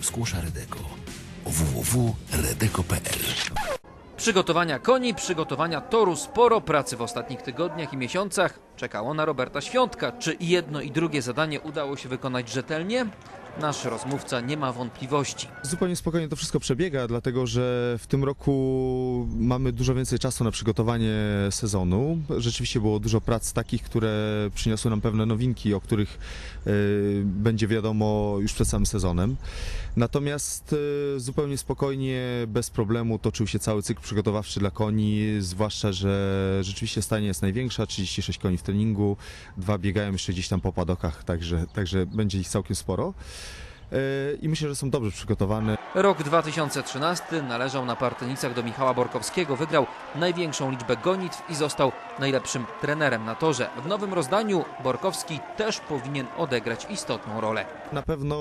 Skłosza Redeko. www.redeko.pl Przygotowania koni, przygotowania toru, sporo pracy w ostatnich tygodniach i miesiącach czekało na Roberta Świątka. Czy jedno i drugie zadanie udało się wykonać rzetelnie? Nasz rozmówca nie ma wątpliwości. Zupełnie spokojnie to wszystko przebiega, dlatego że w tym roku mamy dużo więcej czasu na przygotowanie sezonu. Rzeczywiście było dużo prac takich, które przyniosły nam pewne nowinki, o których e, będzie wiadomo już przed samym sezonem. Natomiast e, zupełnie spokojnie, bez problemu toczył się cały cykl przygotowawczy dla koni, zwłaszcza, że rzeczywiście stajnia jest największa, 36 koni w treningu, dwa biegają jeszcze gdzieś tam po padokach, także, także będzie ich całkiem sporo. I myślę, że są dobrze przygotowane. Rok 2013 należał na Partynicach do Michała Borkowskiego, wygrał największą liczbę gonitw i został najlepszym trenerem na torze. W nowym rozdaniu Borkowski też powinien odegrać istotną rolę. Na pewno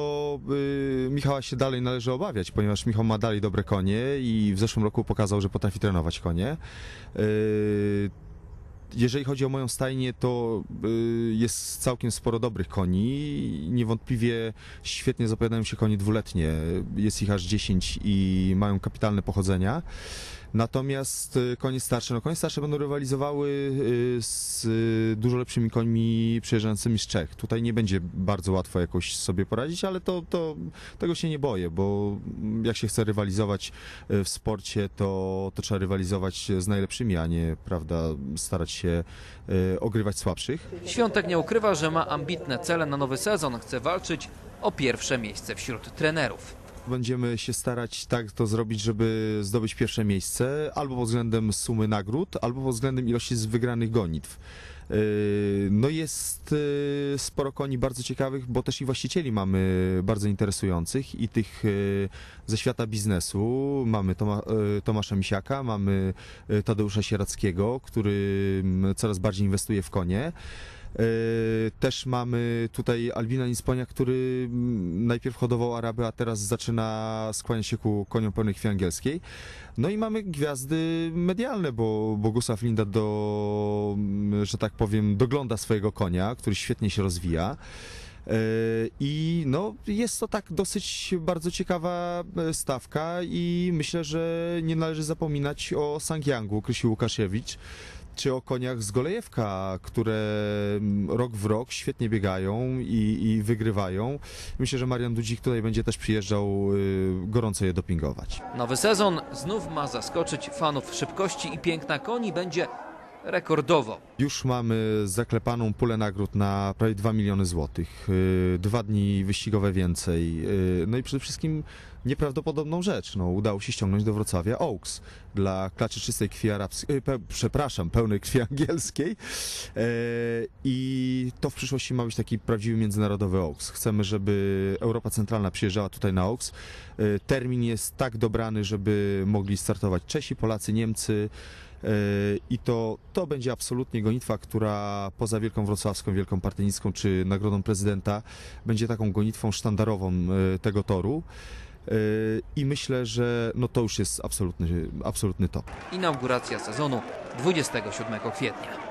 y, Michała się dalej należy obawiać, ponieważ Michał ma dalej dobre konie i w zeszłym roku pokazał, że potrafi trenować konie. Y, jeżeli chodzi o moją stajnię, to y, jest całkiem sporo dobrych koni. Niewątpliwie świetnie zapowiadają się konie dwuletnie. Jest ich aż 10 i mają kapitalne pochodzenia. Natomiast y, konie starsze, no konie starsze będą rywalizowały y, z y, dużo lepszymi końmi przyjeżdżającymi z Czech. Tutaj nie będzie bardzo łatwo jakoś sobie poradzić, ale to, to tego się nie boję, bo jak się chce rywalizować w sporcie, to, to trzeba rywalizować z najlepszymi, a nie, prawda, starać się ogrywać słabszych. Świątek nie ukrywa, że ma ambitne cele na nowy sezon. Chce walczyć o pierwsze miejsce wśród trenerów. Będziemy się starać tak to zrobić, żeby zdobyć pierwsze miejsce, albo pod względem sumy nagród, albo pod względem ilości wygranych gonitw. Yy, No jest yy, sporo koni bardzo ciekawych, bo też i właścicieli mamy bardzo interesujących i tych yy, ze świata biznesu. Mamy Toma, Tomasza Misiaka, mamy Tadeusza Sierackiego, który mm, coraz bardziej inwestuje w konie. Yy, Też mamy tutaj Albina Nisponia, który mm, najpierw hodował Araby, a teraz zaczyna skłaniać się ku koniom pełnej krwi angielskiej. No i mamy gwiazdy medialne, bo Bogusław Linda do, mm, że tak powiem, dogląda swojego konia, który świetnie się rozwija. Yy, I no, jest to tak dosyć bardzo ciekawa e, stawka i myślę, że nie należy zapominać o Sangiangu, Krysi Łukaszewicz, czy o koniach z Golejewka, które mm, rok w rok świetnie biegają i, i wygrywają. Myślę, że Marian Dudzik tutaj będzie też przyjeżdżał y, gorąco je dopingować. Nowy sezon znów ma zaskoczyć fanów szybkości i piękna koni będzie rekordowo. Już mamy zaklepaną pulę nagród na prawie 2 miliony złotych. Y, Dwa dni wyścigowe więcej. Y, No i przede wszystkim nieprawdopodobną rzecz. No, udało się ściągnąć do Wrocławia Oaks dla klaczy czystej krwi arabskiej, pe, przepraszam, pełnej krwi angielskiej. E, I to w przyszłości ma być taki prawdziwy międzynarodowy Oaks. Chcemy, żeby Europa Centralna przyjeżdżała tutaj na Oaks. E, Termin jest tak dobrany, żeby mogli startować Czesi, Polacy, Niemcy. I to, to będzie absolutnie gonitwa, która poza Wielką Wrocławską, Wielką Partynicką czy Nagrodą Prezydenta będzie taką gonitwą sztandarową e, tego toru. E, I myślę, że no to już jest absolutny, absolutny top. Inauguracja sezonu 27 kwietnia.